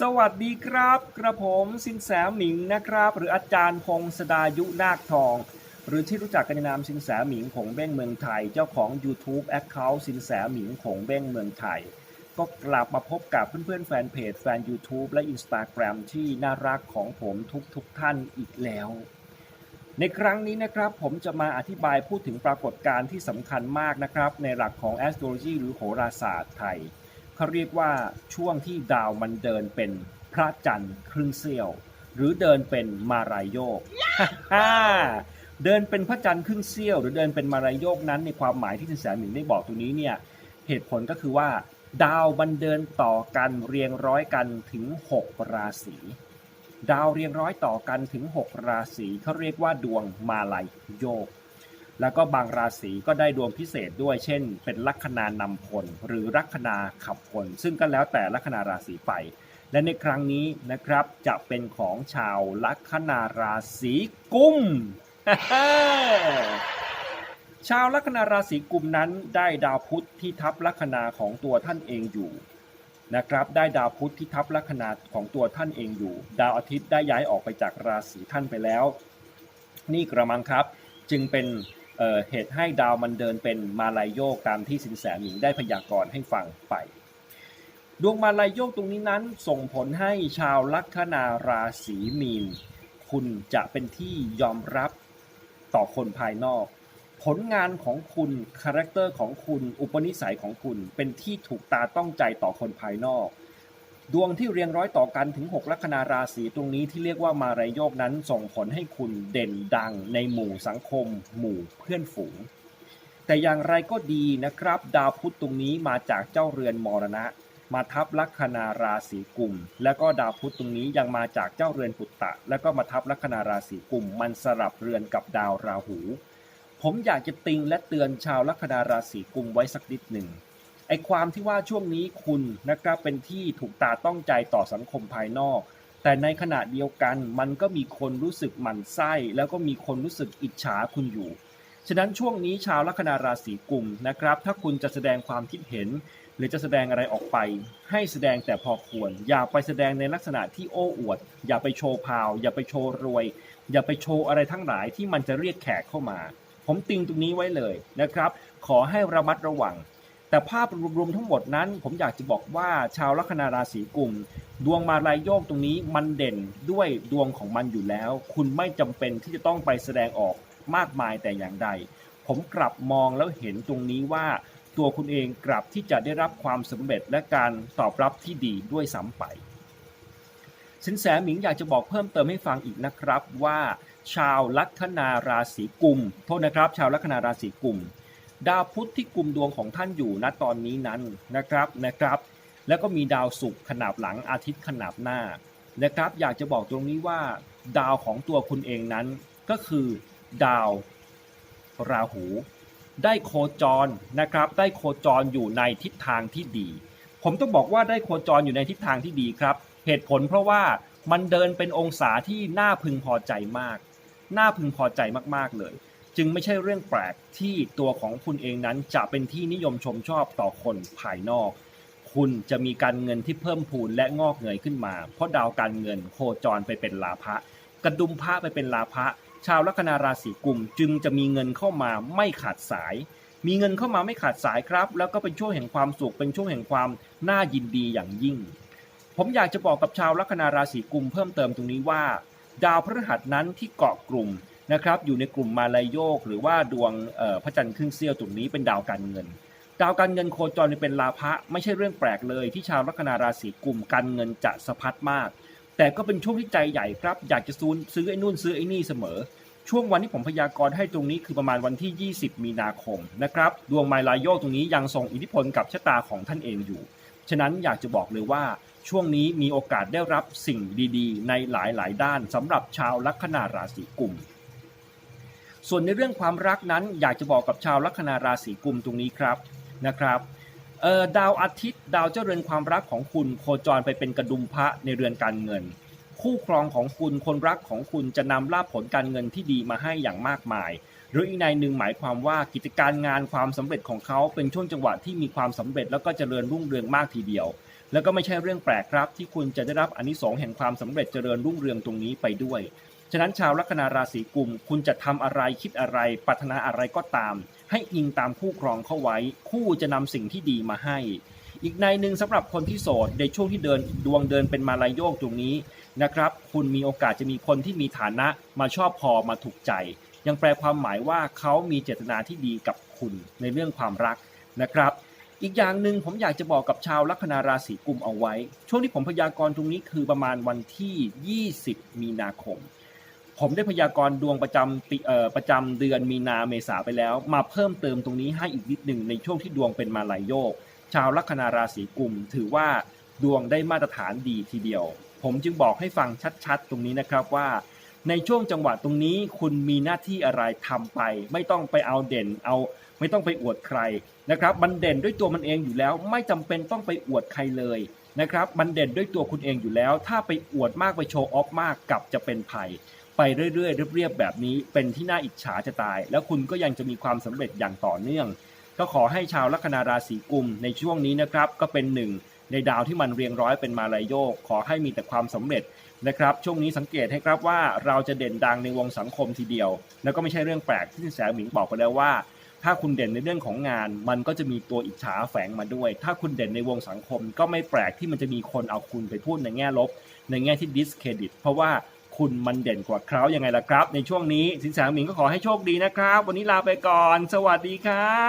สวัสดีครับ กระผมสินแสหมิงนะครับ หรืออาจารย์พงศดายุนาคทอง หรือที่รู้จักกันในนามสินแสหมิงผงเบ้งเมืองไทย เจ้าของ YouTube Account สินแสหมิงผงเบ้งเมืองไทย ก็กลับมาพบกับเพื่อนๆแฟนเพจแฟน YouTube และ Instagram ที่น่ารักของผมทุกๆทท่านอีกแล้ว ในครั้งนี้นะครับผมจะมาอธิบายพูดถึงปรากฏการณ์ที่สำคัญมากนะครับในหลักของ astrology หรือโหราศาสตร์ไทย เขาเรียกว่าช่วงที่ดาวมันเดินเป็นพระจันทร์ครึ่งเสี้ยว หรือเดินเป็นมารายโยกเดินเป็นพระจันทร์ครึ่งเสี้ยว หรือเดินเป็นมารายโยกนั้นในความหมายที่สินแสหมิงได้บอกตรงนี้เนี่ยเหตุผลก็คือว่า ดาวมันเดินต่อกันเรียงร้อยกันถึง 6 ราศีดาวเรียงร้อยต่อกันถึง 6 ราศีเขาเรียกว่าดวงมาลายโยก แล้วก็บางราศีก็ได้ดวงพิเศษด้วย เช่น เป็นลัคนานำพลหรือลัคนาขับพลซึ่งก็แล้วแต่ลัคนาราศีไป และในครั้งนี้นะครับจะเป็นของชาวลัคนาราศีกุมชาวลัคนาราศีกุมนั้นได้ดาวพุธที่ทับลัคนาของตัวท่านเองอยู่นะครับได้ดาวพุธที่ทับลัคนาของตัวท่านเองอยู่ ดาวอาทิตย์ได้ย้ายออกไปจากราศีท่านไปแล้ว นี่กระมังครับ จึงเป็น เหตุให้ดาวมันเดินเป็นมาลายโยกตามที่สินแสหมิงได้พยากรณ์ให้ฟังไป ดวงมาลายโยกตรงนี้นั้นส่งผลให้ชาวลัคนาราศีมีน คุณจะเป็นที่ยอมรับต่อคนภายนอก ผลงานของคุณคาแรคเตอร์ของคุณอุปนิสัยของคุณเป็นที่ถูกตาต้องใจต่อคนภายนอก ดวงที่เรียงร้อยต่อกันถึง 6 ลัคนาราศีตรงนี้ที่เรียกว่ามารายโยกนั้นส่งผลให้คุณเด่นดังในหมู่สังคม หมู่เพื่อนฝูง แต่อย่างไรก็ดีนะครับ ดาวพุธตรงนี้มาจากเจ้าเรือนมรณะ มาทับลัคนาราศีกุม แล้วก็ดาวพุธตรงนี้ยังมาจากเจ้าเรือนปุตตะ แล้วก็มาทับลัคนาราศีกุม มันสลับเรือนกับดาวราหู ผมอยากจะติงและเตือนชาวลัคนาราศีกุมไว้สักนิดหนึ่ง ไอความที่ว่าช่วงนี้คุณนะครับเป็นที่ถูกตาต้องใจต่อสังคมภายนอก แต่ในขณะเดียวกันมันก็มีคนรู้สึกหมั่นไส้ แล้วก็มีคนรู้สึกอิจฉาคุณอยู่ฉะนั้นช่วงนี้ชาวลัคนาราศีกุมนะครับ ถ้าคุณจะแสดงความคิดเห็น หรือจะแสดงอะไรออกไป ให้แสดงแต่พอควร อย่าไปแสดงในลักษณะที่โอ้อวด อย่าไปโชว์พาว อย่าไปโชว์รวย อย่าไปโชว์อะไรทั้งหลายที่มันจะเรียกแขกเข้ามา ผมติงตรงนี้ไว้เลยนะครับ ขอให้ระมัดระวัง แต่ภาพรวมๆทั้งหมดนั้น ผมอยากจะบอกว่าชาวลัคนาราศีกุมดวงมาลายโยกตรงนี้มันเด่นด้วยดวงของมันอยู่แล้ว คุณไม่จำเป็นที่จะต้องไปแสดงออกมากมายแต่อย่างใด ผมกลับมองแล้วเห็นตรงนี้ว่า ตัวคุณเองกลับที่จะได้รับความสำเร็จและการตอบรับที่ดีด้วยซ้ำไป สินแสหมิงอยากจะบอกเพิ่มเติมให้ฟังอีกนะครับว่า ชาวลัคนาราศีกุมโทษนะครับ ชาวลัคนาราศีกุม ดาวพุธที่กลุ่มดวงของท่านอยู่ณตอนนี้นั้นนะครับนะครับ แล้วก็มีดาวศุกร์ขนาบหลังอาทิตย์ขนาบหน้านะครับ อยากจะบอกตรงนี้ว่า ดาวของตัวคุณเองนั้นก็คือ ดาวราหู ได้โคจรนะครับ ได้โคจรอยู่ในทิศทางที่ดี ผมต้องบอกว่าได้โคจรอยู่ในทิศทางที่ดีครับ เหตุผลเพราะว่ามันเดินเป็นองศาที่น่าพึงพอใจมาก น่าพึงพอใจมากๆเลย จึงไม่ใช่เรื่องแปลกที่ตัวของคุณเองนั้นจะเป็นที่นิยมชมชอบต่อคนภายนอก คุณจะมีการเงินที่เพิ่มพูนและงอกเงยขึ้นมา เพราะดาวการเงินโคจรไปเป็นลาภะกระดุมพระไปเป็นลาภะชาวลัคนาราศีกุมจึงจะมีเงินเข้ามาไม่ขาดสาย มีเงินเข้ามาไม่ขาดสายครับ แล้วก็เป็นช่วงแห่งความสุขเป็นช่วงแห่งความน่ายินดีอย่างยิ่ง ผมอยากจะบอกกับชาวลัคนาราศีกุมเพิ่มเติมตรงนี้ว่า ดาวพฤหัสนั้นที่เกาะกลุ่ม นะครับอยู่ในกลุ่มมาลายโยก หรือว่าดวงพระจันทร์ครึ่งเสี้ยวตรงนี้เป็นดาวการเงิน ดาวการเงินโคจรเป็นลาภะไม่ใช่เรื่องแปลกเลย ที่ชาวลัคนาราศีกุมการเงินจะสะพัดมาก แต่ก็เป็นช่วงที่ใจใหญ่ครับ อยากจะซื้อซื้อไอ้นู่นซื้อไอ้นี่เสมอ ช่วงวันที่ผมพยากรณ์ให้ตรงนี้คือประมาณวันที่ 20 มีนาคมนะครับดวงไมลายโยกตรงนี้ยังส่งอิทธิพลกับชะตาของท่านเองอยู่ ฉะนั้นอยากจะบอกเลยว่าช่วงนี้มีโอกาสได้รับสิ่งดีๆ ในหลายๆ ด้านสำหรับชาวลัคนาราศีกุม ส่วนในเรื่องความรักนั้นอยากจะบอกกับชาวลัคนาราศีกุมตรงนี้ครับนะครับดาวอาทิตย์ ดาวเจ้าเรือนความรักของคุณโคจรไปเป็นกระดุมพระในเรือนการเงิน คู่ครองของคุณคนรักของคุณจะนำลาภผลการเงินที่ดีมาให้อย่างมากมาย หรืออีกในหนึ่งหมายความว่ากิจการงานความสำเร็จของเขาเป็นช่วงจังหวะที่มีความสำเร็จแล้วก็เจริญรุ่งเรืองมากทีเดียว แล้วก็ไม่ใช่เรื่องแปลกครับ ที่คุณจะได้รับอานิสงส์แห่งความสำเร็จเจริญรุ่งเรืองตรงนี้ไปด้วย ฉะนั้นชาวลัคนาราศีกุม คุณจะทำอะไรคิดอะไรปรารถนาอะไรก็ตาม ให้อิงตามคู่ครองเข้าไว้ คู่จะนำสิ่งที่ดีมาให้ อีกในหนึ่งสำหรับคนที่โสดในช่วงที่เดินดวงเดินเป็นมาลายโยกตรงนี้นะครับ คุณมีโอกาสจะมีคนที่มีฐานะมาชอบพอมาถูกใจ ยังแปลความหมายว่าเขามีเจตนาที่ดีกับคุณในเรื่องความรักนะครับอีกอย่างหนึ่งผมอยากจะบอกกับชาวลัคนาราศีกุมเอาไว้ ช่วงที่ผมพยากรณ์ตรงนี้คือประมาณวันที่ 20 มีนาคม ผมได้พยากรณ์ดวงประจำปีเอ่อประจำเดือนมีนาเมษาไปแล้ว มาเพิ่มเติมตรงนี้ให้อีกนิดหนึ่งในช่วงที่ดวงเป็นมาลายโยก ชาวลัคนาราศีกุม ถือว่าดวงได้มาตรฐานดีทีเดียว ผมจึงบอกให้ฟังชัดๆ ตรงนี้นะครับว่า ในช่วงจังหวะตรงนี้คุณมีหน้าที่อะไรทำไป ไม่ต้องไปเอาเด่นเอาไม่ต้องไปอวดใครนะครับมันเด่นด้วยตัวมันเองอยู่แล้ว ไม่จำเป็นต้องไปอวดใครเลยนะครับมันเด่นด้วยตัวคุณเองอยู่แล้ว ถ้าไปอวดมากไปโชว์ออฟมากกลับจะเป็นภัย ไปเรื่อยๆเรียบๆแบบนี้ เป็นที่น่าอิจฉาจะตาย แล้วคุณก็ยังจะมีความสำเร็จอย่างต่อเนื่อง ก็ขอให้ชาวลัคนาราศีกุมในช่วงนี้นะครับ ก็เป็นหนึ่งในดาวที่มันเรียงร้อยเป็นมาลายโยก ขอให้มีแต่ความสำเร็จนะครับ ช่วงนี้สังเกตให้ครับว่าเราจะเด่นดังในวงสังคมทีเดียว แล้วก็ไม่ใช่เรื่องแปลกที่สินแสหมิงบอกไปแล้วว่า ถ้าคุณเด่นในเรื่องของงาน มันก็จะมีตัวอิจฉาแฝงมาด้วย ถ้าคุณเด่นในวงสังคม ก็ไม่แปลกที่มันจะมีคนเอาคุณไปพูดในแง่ลบ ในแง่ที่ดิสเครดิต เพราะว่า คุณมันเด่นกว่าเขายังไงล่ะครับ ในช่วงนี้สินแสหมิงก็ขอให้โชคดีนะครับ วันนี้ลาไปก่อน สวัสดีครั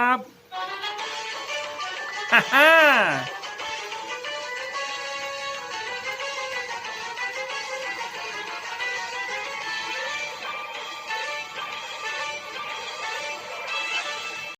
บ